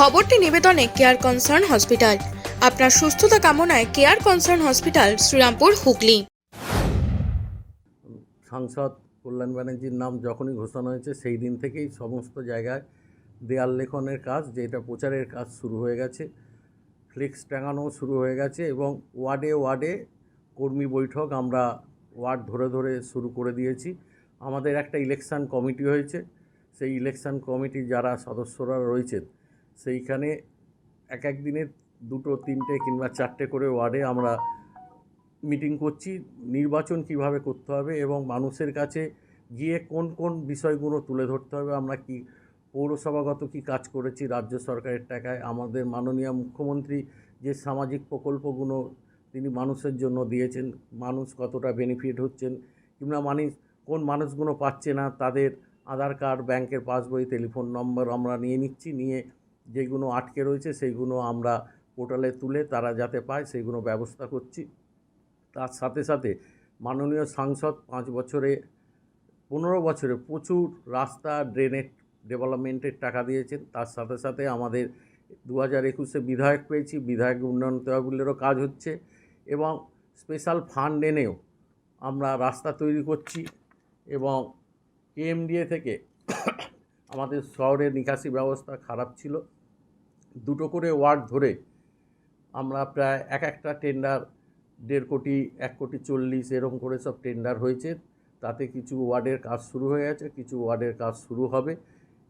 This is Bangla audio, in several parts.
খবরটি নিবেদনে কেয়ার কনসার্ন হসপিটাল। আপনার সুস্থতা কামনায় care concern hospital, Serampore, Hooghly. সাংসদ কল্যাণ ব্যানার্জির নাম যখনই ঘোষণা হয়েছে, সেই দিন থেকেই সমস্ত জায়গায় দেয়াল লেখনের কাজ, যেটা প্রচারের কাজ শুরু হয়ে গেছে, ফ্লেক্স টাঙানো শুরু হয়ে গেছে এবং ওয়ার্ডে ওয়ার্ডে কর্মী বৈঠক আমরা ওয়ার্ড ধরে ধরে শুরু করে দিয়েছি। আমাদের একটা ইলেকশন কমিটি হয়েছে। সেই ইলেকশন কমিটির যারা সদস্যরা রয়েছেন সেইখানে এক এক দিনে দুটো, তিনটে কিংবা চারটে করে ওয়ার্ডে আমরা মিটিং করছি, নির্বাচন কীভাবে করতে হবে এবং মানুষের কাছে গিয়ে কোন কোন বিষয়গুলো তুলে ধরতে হবে, আমরা কি পৌরসভাগত কি কাজ করেছি, রাজ্য সরকারের টাকায়, আমাদের মাননীয় মুখ্যমন্ত্রী যে সামাজিক প্রকল্পগুলো তিনি মানুষের জন্য দিয়েছেন, মানুষ কতটা বেনিফিট হচ্ছেন, কিংবা মানুষ কোন মানুষগুলো পাচ্ছে না, তাদের আধার কার্ড, ব্যাংকের পাসবই টেলিফোন নম্বর আমরা নিয়ে নিচ্ছি, নিয়ে যেগুলো আটকে রয়েছে সেইগুলো আমরা পোর্টালে তুলে তারা যাতে পায় সেইগুলো ব্যবস্থা করছি। তার সাথে সাথে মাননীয় সাংসদ পাঁচ বছরে, পনেরো বছরে প্রচুর রাস্তা ড্রেনেজ ডেভেলপমেন্টের টাকা দিয়েছেন। তার সাথে সাথে আমাদের দু হাজার একুশে বিধায়ক পেয়েছি, বিধায়ক উন্নয়ন তহবিলেরও কাজ হচ্ছে এবং স্পেশাল ফান্ড এনেও আমরা রাস্তা তৈরি করছি এবং কেএমডিএ থেকে আমাদের শহরের নিকাশি ব্যবস্থা খারাপ ছিল। দুটো করে ওয়ার্ড ধরে আমরা প্রায় এক একটা টেন্ডার, দেড় কোটি, এক কোটি চল্লিশ এরকম করে সব টেন্ডার হয়েছে। তাতে কিছু ওয়ার্ডের কাজ শুরু হয়ে গেছে, কিছু ওয়ার্ডের কাজ শুরু হবে।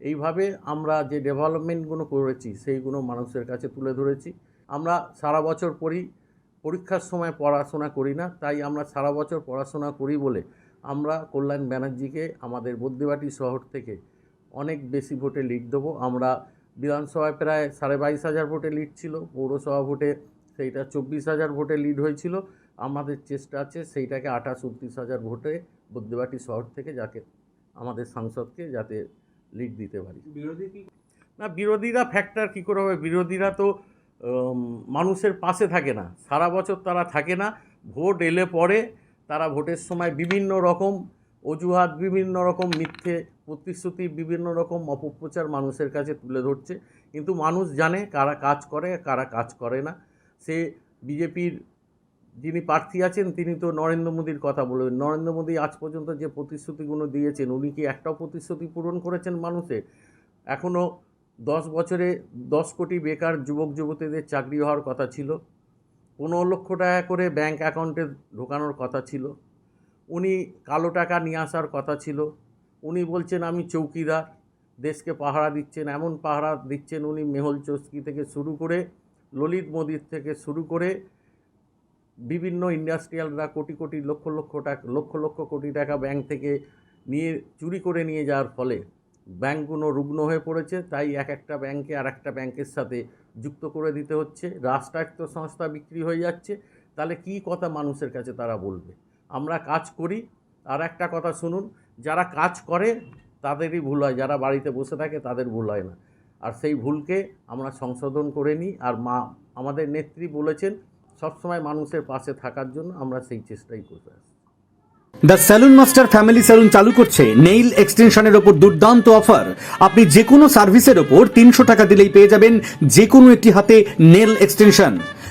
এইভাবে আমরা যে ডেভেলপমেন্টগুলো করেছি, সেইগুলো মানুষের কাছে তুলে ধরেছি। আমরা সারা বছর পড়ি পরীক্ষার সময় পড়াশোনা করি না, তাই আমরা সারা বছর পড়াশোনা করি বলে আমরা কল্যাণ ব্যানার্জিকে, আমাদের বদ্যিবাটি শহর থেকে অনেক বেশি ভোটে লিড দেবো। আমরা বিধানসভায় প্রায় সাড়ে বাইশ হাজার ভোটে লিড ছিল পৌরসভা ভোটে সেইটা চব্বিশ হাজার ভোটে লিড হয়েছিল। আমাদের চেষ্টা আছে সেইটাকে আঠাশ উনত্রিশ হাজার ভোটে বুদ্ধিবাটি শহর থেকে যাকে আমাদের সাংসদকে যাতে লিড দিতে পারি। বিরোধী না বিরোধীরা ফ্যাক্টর কী করে হবে? বিরোধীরা তো মানুষের পাশে থাকে না। সারা বছর তারা থাকে না। ভোট এলে পরে তারা ভোটের সময় বিভিন্ন রকম অজুহাত বিভিন্ন রকম মিথ্যে, প্রতিশ্রুতি বিভিন্ন রকম অপপ্রচার মানুষের কাছে তুলে ধরছে। কিন্তু মানুষ জানে কারা কাজ করে কারা কাজ করে না। সে বিজেপির যিনি প্রার্থী আছেন, তিনি তো নরেন্দ্র মোদীর কথা বলবেন। নরেন্দ্র মোদী আজ পর্যন্ত যে প্রতিশ্রুতিগুলো দিয়েছেন, উনি কি একটাও প্রতিশ্রুতি পূরণ করেছেন মানুষের? এখনও দশ বছরে দশ কোটি বেকার যুবক, যুবতীদের চাকরি হওয়ার কথা ছিল। পনেরো লক্ষ টাকা করে ব্যাংক অ্যাকাউন্টে ঢোকানোর কথা ছিল। উনি কালো টাকা নিয়ে আসার কথা ছিল। উনি বলছেন, আমি চৌকিদার, দেশকে পাহারা দিচ্ছেন, এমন পাহারা দিচ্ছেন উনি মেহুল চস্কি থেকে শুরু করে, ললিত মোদির থেকে শুরু করে, বিভিন্ন ইন্ডাস্ট্রিয়ালরা কোটি কোটি লক্ষ লক্ষ টাকা, লক্ষ লক্ষ কোটি টাকা ব্যাংক থেকে নিয়ে, চুরি করে নিয়ে যাওয়ার ফলে ব্যাংকগুলো রুগ্ন হয়ে পড়েছে। তাই এক একটা ব্যাংকে আর একটা ব্যাংকের সাথে যুক্ত করে দিতে হচ্ছে। রাষ্ট্রায়ত্ত সংস্থা বিক্রি হয়ে যাচ্ছে। তাহলে কী কথা মানুষের কাছে তারা বলবে? আমরা কাজ করি। আর একটা কথা শুনুন, যারা কাজ করে, তাদেরই ভুল হয়। যারা বাড়িতে বসে থাকে, তাদের ভুল হয় না। আর সেই ভুলকে আমরা সংশোধন করে নিই। আর মা, আমাদের নেত্রী বলেছেন, সবসময় মানুষের পাশে থাকার জন্য আমরা সেই চেষ্টাই করতে আসি the salon master family salon চালু করছে নেইল এক্সটেনশনের ওপর দুর্দান্ত অফার। আপনি যে কোনো সার্ভিসের ওপর তিনশো টাকা দিলেই পেয়ে যাবেন যে কোনো একটি হাতে নেল এক্সটেনশন।